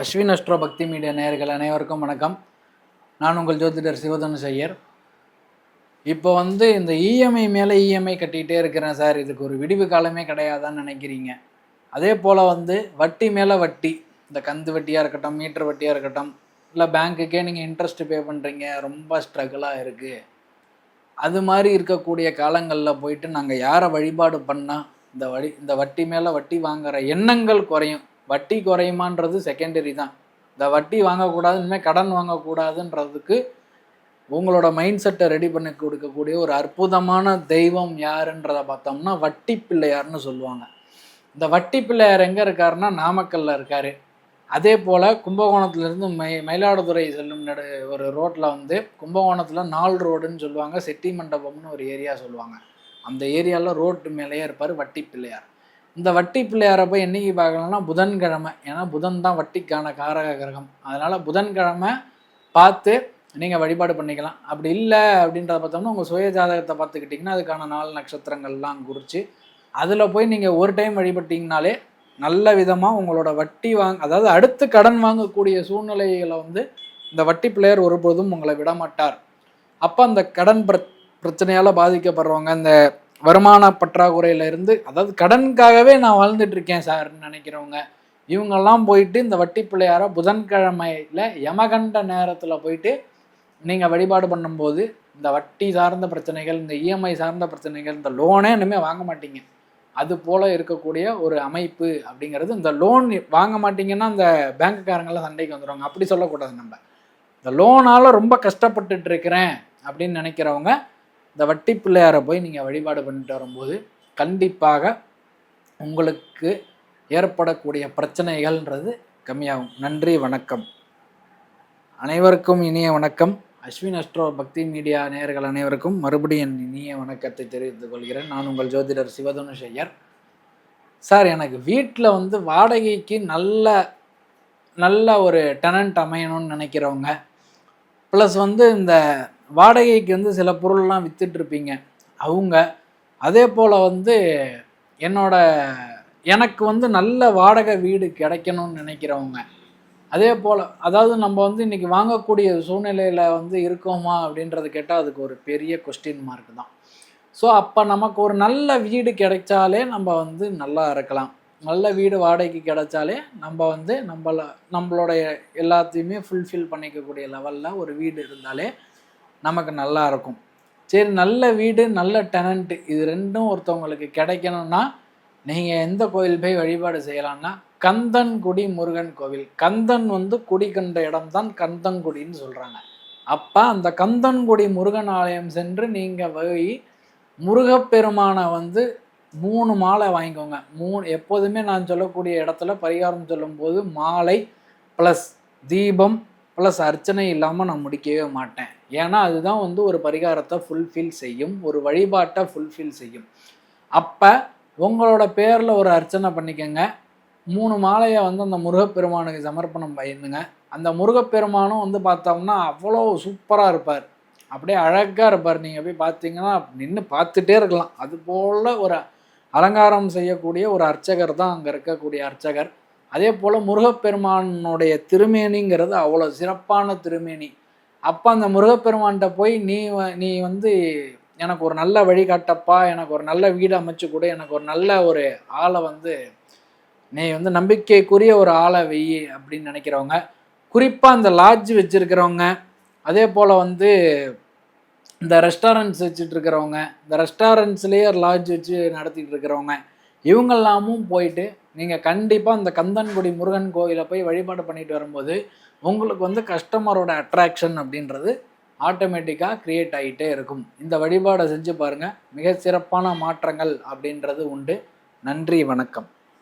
Ashwin astro பக்தி media நேயர்கள் அனைவருக்கும் வணக்கம். நான் உங்கள் ஜோதிடர் சிவதனுஷ் ஐயர் இப்போ வந்து இந்த இஎம்ஐ மேலே இஎம்ஐ கட்டிகிட்டே இருக்கிறேன் சார். இதுக்கு ஒரு விடிவு காலமே கிடையாதான்னு நினைக்கிறீங்க. அதே போல் வந்து வட்டி மேலே வட்டி இந்த கந்து வட்டியாக இருக்கட்டும் மீட்டர் வட்டியாக இருக்கட்டும் இல்லை பேங்க்குக்கே நீங்கள் இன்ட்ரெஸ்ட் பே பண்ணுறீங்க ரொம்ப ஸ்ட்ரகிளாக இருக்குது அது மாதிரி இருக்கக்கூடிய காலங்களில் போயிட்டு நாங்கள் யாரை வழிபாடு பண்ணால் இந்த வழி இந்த வட்டி மேலே வட்டி வாங்குகிற எண்ணங்கள் குறையும். வட்டி குறையுமான்றது செகண்டரி தான். இந்த வட்டி வாங்கக்கூடாது இனிமேல் கடன் வாங்கக்கூடாதுன்றதுக்கு உங்களோட மைண்ட் செட்டை ரெடி பண்ணி கொடுக்கக்கூடிய ஒரு அற்புதமான தெய்வம் யாருன்றதை பார்த்தோம்னா வட்டி பிள்ளையார்னு சொல்லுவாங்க. இந்த வட்டி பிள்ளையார் எங்கே இருக்காருன்னா நாமக்கல்ல இருக்கார். அதே போல் கும்பகோணத்துலேருந்து மை மயிலாடுதுறை செல்லும் நடு ஒரு ரோட்டில் வந்து கும்பகோணத்தில் நாலு ரோடுன்னு சொல்லுவாங்க. செட்டி மண்டபம்னு ஒரு ஏரியா சொல்லுவாங்க. அந்த ஏரியாவில் ரோட்டு மேலேயே இருப்பார் வட்டி பிள்ளையார். இந்த வட்டி பிள்ளையாரை போய் என்னைக்கு பார்க்கலாம்னா புதன்கிழமை. ஏன்னா புதன் தான் வட்டிக்கான காரக கிரகம். அதனால் புதன்கிழமை பார்த்து நீங்கள் வழிபாடு பண்ணிக்கலாம். அப்படி இல்லை அப்படின்றத பார்த்தோம்னா உங்கள் சுய ஜாதகத்தை பார்த்துக்கிட்டிங்கன்னா அதுக்கான நாலு நட்சத்திரங்கள்லாம் குறித்து அதில் போய் நீங்கள் ஒரு டைம் வழிபட்டிங்கனாலே நல்ல விதமாக உங்களோட வட்டி வாங்க அதாவது அடுத்து கடன் வாங்கக்கூடிய சூழ்நிலைகளை வந்து இந்த வட்டி பிள்ளையர் ஒருபோதும் உங்களை விடமாட்டார். அப்போ அந்த கடன் பிர பிரச்சனையால் பாதிக்கப்படுறவங்க இந்த வருமான பற்றாக்குறையில இருந்து அதாவது கடனுக்காகவே நான் வாழ்ந்துட்டுருக்கேன் சார்ன்னு சார்னு நினைக்கிறவங்க. இவங்கெல்லாம் போயிட்டு இந்த வட்டி பிள்ளையார புதன்கிழமையில் யமகண்ட நேரத்தில் போயிட்டு நீங்கள் வழிபாடு பண்ணும்போது இந்த வட்டி சார்ந்த பிரச்சனைகள் இந்த இஎம்ஐ சார்ந்த பிரச்சனைகள் இந்த லோனே இனிமேல் வாங்க மாட்டீங்க. அது போல் இருக்கக்கூடிய ஒரு அமைப்பு அப்படிங்கிறது இந்த லோன் வாங்க மாட்டிங்கன்னா இந்த பேங்க்குக்காரங்களாம் சண்டைக்கு வந்துடுவாங்க அப்படி சொல்லக்கூடாது நம்ம. இந்த லோனால் ரொம்ப கஷ்டப்பட்டுட்டு இருக்கிறேன் அப்படின்னு நினைக்கிறவங்க இந்த வட்டி பிள்ளையாரை போய் நீங்கள் வழிபாடு பண்ணிட்டு வரும்போது கண்டிப்பாக உங்களுக்கு ஏற்படக்கூடிய பிரச்சனைகள்ன்றது கம்மியாகும். நன்றி வணக்கம். அனைவருக்கும் இனிய வணக்கம். அஸ்வின் அஸ்ட்ரோ பக்தி மீடியா நேயர்கள் அனைவருக்கும் மறுபடியும் என் இனிய வணக்கத்தை தெரிவித்துக் கொள்கிறேன். நான் உங்கள் ஜோதிடர் சிவதனுஷ் ஐயர் சார் எனக்கு வீட்டில் வந்து வாடகைக்கு நல்ல நல்ல ஒரு டெனண்ட் அமையணும்னு நினைக்கிறவங்க ப்ளஸ் வந்து இந்த வாடகைக்கு வந்து சில பொருள்லாம் விற்றுட்ருப்பீங்க அவங்க அதே போல் வந்து என்னோட எனக்கு வந்து நல்ல வாடகை வீடு கிடைக்கணும்னு நினைக்கிறவங்க. அதே போல் அதாவது நம்ம வந்து இன்றைக்கி வாங்கக்கூடிய சூழ்நிலையில் வந்து இருக்கோமா அப்படின்றது கேட்டால் அதுக்கு ஒரு பெரிய கொஸ்டின் மார்க் தான். ஸோ அப்போ நமக்கு ஒரு நல்ல வீடு கிடைச்சாலே நம்ம வந்து நல்லா இருக்கலாம். நல்ல வீடு வாடகைக்கு கிடைச்சாலே நம்ம வந்து நம்மள நம்மளுடைய எல்லாத்தையுமே ஃபுல்ஃபில் பண்ணிக்கக்கூடிய லெவலில் ஒரு வீடு இருந்தாலே நமக்கு நல்லா இருக்கும். சரி நல்ல வீடு நல்ல டெனண்ட்டு இது ரெண்டும் ஒருத்தவங்களுக்கு கிடைக்கணும்னா நீங்கள் எந்த கோயில் போய் வழிபாடு செய்யலாம்னா கந்தன்குடி முருகன் கோவில். கந்தன் வந்து குடி கண்ட இடம் கந்தன்குடின்னு சொல்கிறாங்க அப்போ அந்த கந்தன்குடி முருகன் ஆலயம் சென்று நீங்கள் போய் முருகப்பெருமானை வந்து மூணு மாலை வாங்கிக்கோங்க. மூணு எப்போதுமே நான் சொல்லக்கூடிய இடத்துல பரிகாரம் சொல்லும்போது மாலை ப்ளஸ் தீபம் ப்ளஸ் அர்ச்சனை இல்லாமல் நான் முடிக்கவே மாட்டேன். ஏன்னா அதுதான் வந்து ஒரு பரிகாரத்தை ஃபுல்ஃபில் செய்யும் ஒரு வழிபாட்டை ஃபுல்ஃபில் செய்யும். அப்போ உங்களோட பேரில் ஒரு அர்ச்சனை பண்ணிக்கோங்க. மூணு மாலையை வந்து அந்த முருகப்பெருமானுக்கு சமர்ப்பணம் பயந்துங்க அந்த முருகப்பெருமானும் வந்து பார்த்தோம்னா அவ்வளோ சூப்பராக இருப்பார். அப்படியே அழகாக இருப்பார். நீங்கள் போய் பார்த்தீங்கன்னா நின்று பார்த்துட்டே இருக்கலாம். அது போல் ஒரு அலங்காரம் செய்யக்கூடிய ஒரு அர்ச்சகர் தான் அங்கே இருக்கக்கூடிய அர்ச்சகர். அதே போல் முருகப்பெருமானுடைய திருமேனிங்கிறது அவ்வளோ சிறப்பான திருமேனி. அப்போ அந்த முருகப்பெருமான்கிட்ட போய் நீ நீ வந்து எனக்கு ஒரு நல்ல வழிகாட்டப்பா எனக்கு ஒரு நல்ல வீடு அமைச்சு கொடு எனக்கு ஒரு நல்ல ஒரு ஆளை வந்து நீ வந்து நம்பிக்கைக்குரிய ஒரு ஆளை வெய் அப்படின்னு நினைக்கிறவங்க. குறிப்பாக அந்த லாட்ஜ் வச்சுருக்கிறவங்க அதே போல் வந்து இந்த ரெஸ்டாரண்ட்ஸ் வச்சுட்டு இருக்கிறவங்க இந்த ரெஸ்டாரண்ட்ஸ்லேயே லாட்ஜ் வச்சு நடத்திட்டு இருக்கிறவங்க இவங்கெல்லாமும் போயிட்டு நீங்கள் கண்டிப்பாக அந்த கந்தன்குடி முருகன் கோயிலை போய் வழிபாடு பண்ணிட்டு வரும்போது உங்களுக்கு வந்து கஸ்டமரோட அட்ராக்ஷன் அப்படின்றது ஆட்டோமேட்டிக்காக க்ரியேட் ஆகிட்டே இருக்கும். இந்த வழிபாடை செஞ்சு பாருங்கள் மிக சிறப்பான மாற்றங்கள் அப்படின்றது உண்டு. நன்றி வணக்கம்.